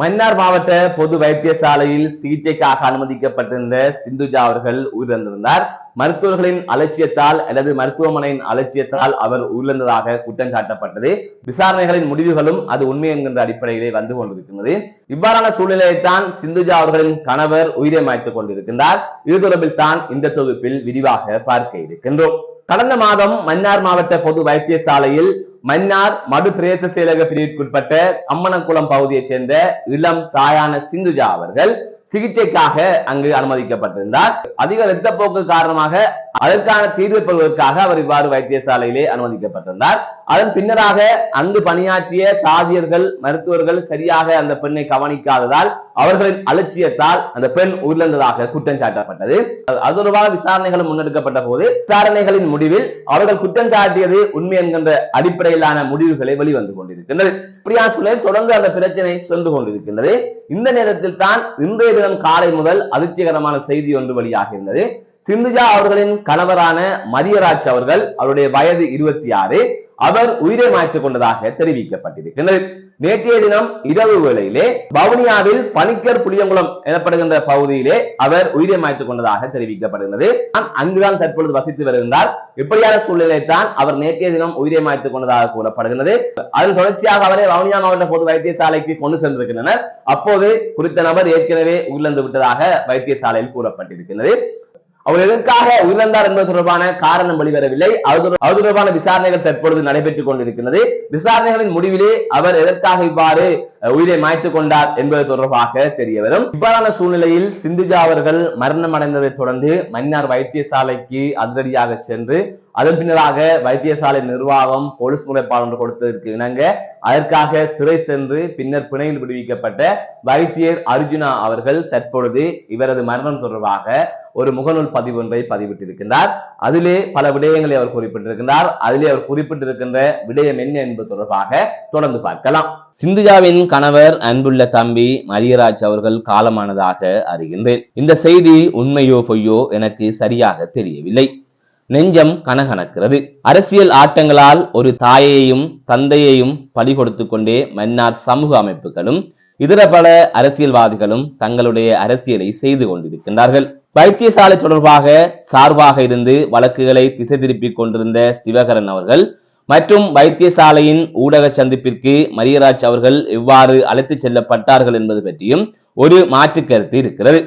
மன்னார் மாவட்ட பொது வைத்தியசாலையில் சிகிச்சைக்காக அனுமதிக்கப்பட்டிருந்த சிந்துஜா அவர்கள் உயிரிழந்திருந்தார். மருத்துவர்களின் அலட்சியத்தால் அல்லது மருத்துவமனையின் அலட்சியத்தால் அவர் உயிரிழந்ததாக குற்றம் சாட்டப்பட்டது. விசாரணைகளின் முடிவுகளும் அது உண்மை என்கின்ற அடிப்படையிலே வந்து கொண்டிருக்கின்றது. இவ்வாறான சூழ்நிலையைத்தான் சிந்துஜா அவர்களின் கணவர் உயிரை மாய்த்துக் கொண்டிருக்கின்றார். இது தொடர்பில் தான் இந்த தொகுப்பில் விரிவாக பார்க்க இருக்கின்றோம். கடந்த மாதம் மன்னார் மாவட்ட பொது வைத்தியசாலையில் மன்னார் மது பிரேச செயலக பிரிவிற்குட்பட்ட அம்மனக்குளம் பகுதியைச் சேர்ந்த இளம் தாயான சிந்துஜா அவர்கள் சிகிச்சைக்காக அங்கு அனுமதிக்கப்பட்டிருந்தார். அதிக இரத்தப்போக்கு காரணமாக அதற்கான தீர்வு பெறுவதற்காக அவர் இவ்வாறு வைத்தியசாலையிலே அனுமதிக்கப்பட்டிருந்தார். அதன் பின்னராக அங்கு பணியாற்றிய தாதியர்கள் மருத்துவர்கள் சரியாக அந்த பெண்ணை கவனிக்காததால் அவர்களின் அலட்சியத்தால் அந்த பெண் உயிரிழந்ததாக குற்றம் சாட்டப்பட்டது. அது தொடர்பான விசாரணைகளும் முன்னெடுக்கப்பட்ட போது விசாரணைகளின் முடிவில் அவர்கள் குற்றம் சாட்டியது உண்மை என்கின்ற அடிப்படையிலான முடிவுகளை வெளிவந்து கொண்டிருக்கின்றது. பிரியா சூழலில் தொடர்ந்து அந்த பிரச்சனை சென்று கொண்டிருக்கின்றது. இந்த நேரத்தில் தான் இன்றைய தினம் காலை முதல் அதிர்ச்சிகரமான செய்தி ஒன்று வெளியாகியிருந்தது. சிந்துஜா அவர்களின் கணவரான மதியராஜ் அவர்கள் அவருடைய வயது இருபத்தி ஆறு அவர் உயிரை மாற்றிக் கொண்டதாக தெரிவிக்கப்பட்டிருக்கின்றது. நேற்றைய தினம் இரவு வேளையிலே வவுனியாவில் பனிக்கர் புளியங்குளம் எனப்படுகின்ற பகுதியிலே அவர் உயிரை மாய்த்துக் கொண்டதாக தெரிவிக்கப்படுகிறது. அங்குதான் தற்பொழுது வசித்து வருகின்றார். இப்படியான சூழ்நிலை தான் அவர் நேற்றைய தினம் உயிரை மாய்த்துக் கொண்டதாக கூறப்படுகிறது. அதன் தொடர்ச்சியாக அவரை வவுனியா மாவட்ட பொது வைத்தியசாலைக்கு கொண்டு சென்றிருக்கின்றனர். அப்போது குறித்த நபர் ஏற்கனவே உயிரிழந்து விட்டதாக வைத்தியசாலையில் கூறப்பட்டிருக்கிறது அவர் எதற்காக உயிரிழந்தார் என்பது தொடர்பான காரணம் வெளிவரவில்லை. அது அது தொடர்பான விசாரணைகள் தற்பொழுது நடைபெற்றுக் கொண்டிருக்கிறது விசாரணைகளின் முடிவிலே அவர் எதற்காக இவ்வாறு உயிரை மாய்த்து கொண்டார் என்பது தொடர்பாக தெரிய வரும் இவ்வாறான சூழ்நிலையில் சிந்துஜா அவர்கள் மரணம் அடைந்ததை தொடர்ந்து மன்னார் வைத்தியசாலைக்கு அதிரடியாக சென்று அதன் பின்னராக வைத்தியசாலை நிர்வாகம் போலீஸ் முறைப்பாளர் கொடுத்ததற்கு இணங்க அதற்காக சிறை சென்று பின்னர் பிணையில் விடுவிக்கப்பட்ட வைத்தியர் அர்ஜுனா அவர்கள் தற்பொழுது இவரது மரணம் தொடர்பாக ஒரு முகநூல் பதிவு ஒன்றை பதிவிட்டிருக்கின்றார். அதிலே பல விடயங்களை அவர் குறிப்பிட்டிருக்கின்றார். அதிலே அவர் குறிப்பிட்டிருக்கின்ற விடயம் என்ன என்பது தொடர்பாக தொடர்ந்து பார்க்கலாம். சிந்துஜாவின் கணவர் அன்புள்ள தம்பி மரியராஜ் அவர்கள் காலமானதாக அறிகின்றேன். இந்த செய்தி உண்மையோ பொய்யோ எனக்கு சரியாக தெரியவில்லை. நெஞ்சம் கனகனக்கிறது. அரசியல் ஆட்டங்களால் ஒரு தாயையும் தந்தையையும் பலி கொடுத்து கொண்டே மன்னார் சமூக அமைப்புகளும் இதர பல அரசியல்வாதிகளும் தங்களுடைய அரசியலை செய்து கொண்டிருக்கின்றார்கள். வைத்தியசாலை தொடர்பாக சார்பாக இருந்து வழக்குகளை திசை திருப்பிக் கொண்டிருந்த சிவகரன் அவர்கள் மற்றும் வைத்தியசாலையின் ஊடக சந்திப்பிற்கு மரியராஜ் அவர்கள் எவ்வாறு அழைத்துச் செல்லப்பட்டார்கள் என்பது பற்றியும் ஒரு மாற்று கருத்து இருக்கிறது.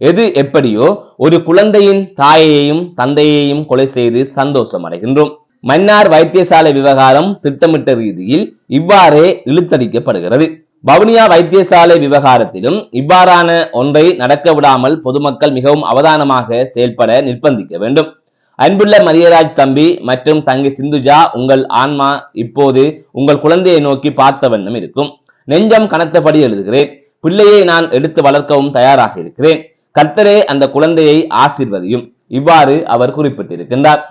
எது எப்படியோ ஒரு குழந்தையின் தாயையும் தந்தையையும் கொலை செய்து சந்தோஷம் அடைகின்றோம். மன்னார் வைத்தியசாலை விவகாரம் திட்டமிட்ட ரீதியில் இவ்வாறே இழுத்தடிக்கப்படுகிறது. வவுனியா வைத்தியசாலை விவகாரத்திலும் இவ்வாறான ஒன்றை நடக்க விடாமல் பொதுமக்கள் மிகவும் அவதானமாக செயல்பட நிர்பந்திக்க வேண்டும். அன்புள்ள மரியராஜ் தம்பி மற்றும் தங்கி சிந்துஜா உங்கள் ஆன்மா இப்போது உங்கள் குழந்தையை நோக்கி பார்த்த வண்ணம் இருக்கும். நெஞ்சம் கனத்தபடி எழுதுகிறேன். பிள்ளையை நான் எடுத்து வளர்க்கவும் தயாராக இருக்கிறேன். கர்த்தரே அந்த குழந்தையை ஆசிர்வதியும். இவ்வாறு அவர் குறிப்பிட்டிருக்கின்றார்.